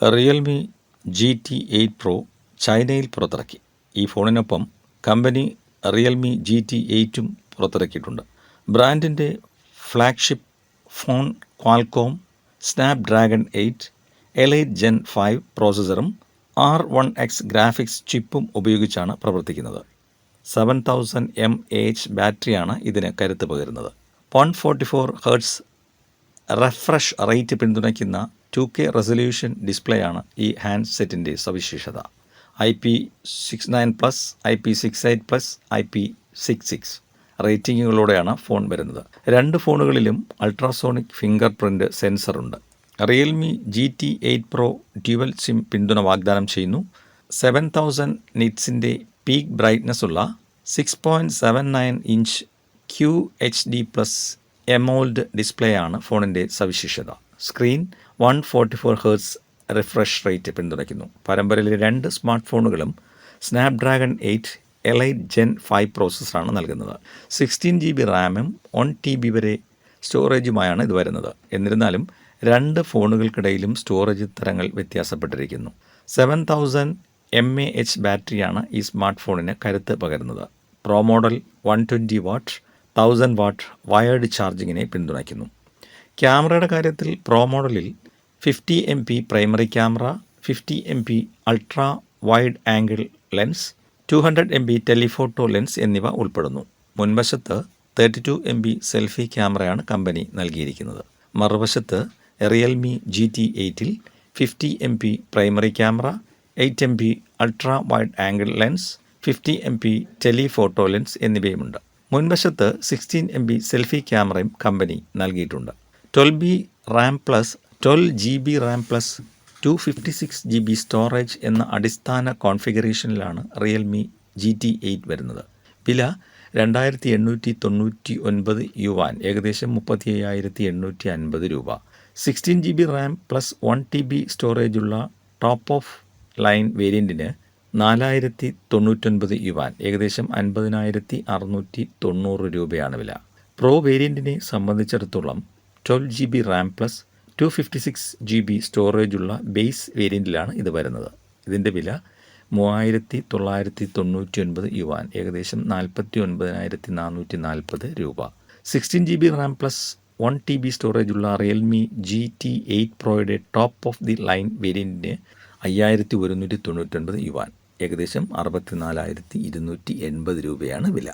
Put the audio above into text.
Realme G T eight pro ചൈനയിൽ പുറത്തിറക്കി. ഈ ഫോണിനൊപ്പം കമ്പനി റിയൽമി ജി ടി എയ്റ്റും പുറത്തിറക്കിയിട്ടുണ്ട്. ബ്രാൻഡിന്റെ flagship phone Qualcomm Snapdragon eight elite gen five പ്രോസസ്സറും R one X graphics ചിപ്പും ഉപയോഗിച്ചാണ് പ്രവർത്തിക്കുന്നത്. സെവൻ തൗസൻഡ് എ എച്ച് ബാറ്ററിയാണ് ഇതിന് കരുത്ത് പകരുന്നത്. One forty four hertz refresh rate പിന്തുണയ്ക്കുന്ന ടു കെ റെസൊല്യൂഷൻ ഡിസ്പ്ലേ ആണ് ഈ ഹാൻഡ് സെറ്റിന്റെ സവിശേഷത. I P six nine plus I P six eight plus I P six six റേറ്റിങ്ങുകളോടെയാണ് phone വരുന്നത്. രണ്ട് ഫോണുകളിലും ultrasonic fingerprint സെൻസറുണ്ട്. Realme G T eight pro dual SIM പിന്തുണ വാഗ്ദാനം ചെയ്യുന്നു. സെവൻ തൗസൻഡ് നിറ്റ്സിന്റെ പീക്ക് ബ്രൈറ്റ്നസ് ഉള്ള six point seven nine inch Q H D plus AMOLED display ആണ് ഫോണിന്റെ സവിശേഷത. Screen one forty four hertz refresh rate പിന്തുണയ്ക്കുന്നു. പരമ്പരയിലെ രണ്ട് സ്മാർട്ട് ഫോണുകളും Snapdragon eight elite gen five പ്രോസസ്സറാണ് നൽകുന്നത്. സിക്സ്റ്റീൻ ജി ബി റാമും വൺ ടി ബി വരെ സ്റ്റോറേജുമായാണ് ഇത് വരുന്നത്. എന്നിരുന്നാലും രണ്ട് ഫോണുകൾക്കിടയിലും സ്റ്റോറേജ് തരങ്ങൾ വ്യത്യാസപ്പെട്ടിരിക്കുന്നു. Seven thousand M A H ബാറ്ററിയാണ് ഈ സ്മാർട്ട് ഫോണിന് കരുത്ത് പകരുന്നത്. Pro model one twenty watt thousand watt wired ചാർജിങ്ങിനെ പിന്തുണയ്ക്കുന്നു. ക്യാമറയുടെ കാര്യത്തിൽ പ്രോ മോഡലിൽ fifty M P primary camera fifty M P ultra wide angle lens two hundred M B telephoto lens എന്നിവ ഉൾപ്പെടുന്നു. മുൻവശത്ത് thirty two M B selfie ക്യാമറയാണ് company നൽകിയിരിക്കുന്നത്. മറുവശത്ത് Realme G T എയ്റ്റിൽ fifty M P primary camera eight M P ultra wide angle lens fifty M P telephoto lens എന്നിവയുമുണ്ട്. മുൻവശത്ത് sixteen M B selfie ക്യാമറയും company നൽകിയിട്ടുണ്ട്. Twelve B RAM plus twelve G B RAM plus two fifty six G B storage എന്ന അടിസ്ഥാന കോൺഫിഗറേഷനിലാണ് Realme G T eight വരുന്നത്. വില രണ്ടായിരത്തി എണ്ണൂറ്റി തൊണ്ണൂറ്റി ഒൻപത് യുവാൻ ഏകദേശം മുപ്പത്തി അയ്യായിരത്തി എണ്ണൂറ്റി അൻപത് രൂപ. Sixteen G B RAM plus one T B സ്റ്റോറേജുള്ള top of line വേരിയന്റിന് നാലായിരത്തി തൊണ്ണൂറ്റൊൻപത് യുവാൻ ഏകദേശം അൻപതിനായിരത്തി അറുന്നൂറ്റി തൊണ്ണൂറ് രൂപയാണ് വില. പ്രോ വേരിയന്റിനെ സംബന്ധിച്ചിടത്തോളം twelve G B RAM plus two fifty six G B സ്റ്റോറേജുള്ള base വേരിയന്റിലാണ് ഇത് വരുന്നത്. ഇതിന്റെ വില മൂവായിരത്തി തൊള്ളായിരത്തി തൊണ്ണൂറ്റി ഒൻപത് യുവാൻ ഏകദേശം നാൽപ്പത്തി ഒൻപതിനായിരത്തി നാനൂറ്റി നാൽപ്പത് രൂപ sixteen G B RAM plus one T B സ്റ്റോറേജുള്ള Realme G T eight പ്രോയുടെ ടോപ്പ് ഓഫ് ദി ലൈൻ വേരിയന്റിന് അയ്യായിരത്തി ഒരുന്നൂറ്റി തൊണ്ണൂറ്റൊൻപത് യുവാൻ. ഏകദേശം അറുപത്തി നാലായിരത്തി ഇരുന്നൂറ്റി എൺപത് രൂപയാണ് വില.